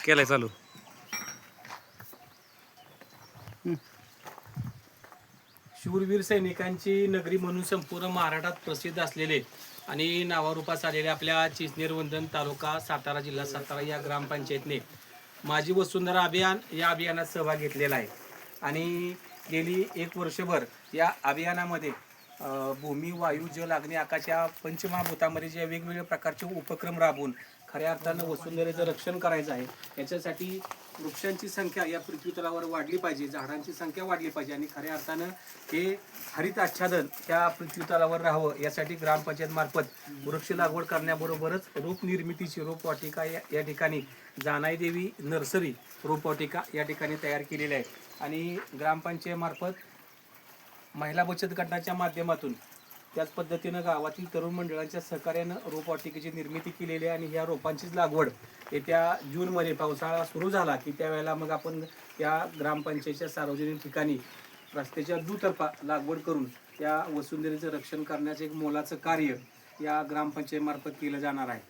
केलाय चालू. शूरवीर सैनिकांची नगरी म्हणून संपूर्ण महाराष्ट्रात प्रसिद्ध असलेले आणि नावारूपास आलेले आपल्या चिचनेरवंदन तालुका सातारा जिल्हा सातारा या ग्रामपंचायतने माझी वसुंधरा अभियान या अभियानात सहभाग घेतलेला आहे. आणि गेली एक वर्षभर या अभियानामध्ये भूमी वायू जल अग्नी आकाश या पंचमहाभूतामध्ये जे वेगवेगळ्या प्रकारचे उपक्रम राबवून खऱ्या अर्थानं वसुंधरेचं रक्षण करायचं आहे. याच्यासाठी वृक्षांची संख्या या पृथ्वीतलावर वाढली पाहिजे झाडांची संख्या वाढली पाहिजे आणि खऱ्या अर्थानं हे हरित आच्छादन त्या पृथ्वीतलावर राहावं यासाठी ग्रामपंचायत मार्फत वृक्ष लागवड करण्याबरोबरच रोप निर्मितीची रोपवाटिका या या ठिकाणी जानाई देवी नर्सरी रोपवाटिका या ठिकाणी तयार केलेली आहे आणि ग्रामपंचायतमार्फत महिला बचत गटाच्या माध्यमातून त्याच पद्धतीनं गावातील तरुण मंडळांच्या सहकार्यानं रोपवाटिकेची निर्मिती केलेली आहे आणि ह्या रोपांचीच लागवड येत्या जूनमध्ये पावसाळा सुरू झाला की त्यावेळेला मग आपण या ग्रामपंचायतच्या सार्वजनिक ठिकाणी रस्त्याच्या दुतर्फा लागवड करून त्या वसुंधरेचं रक्षण करण्याचं एक मोलाचं कार्य या ग्रामपंचायतीमार्फत केलं जाणार आहे.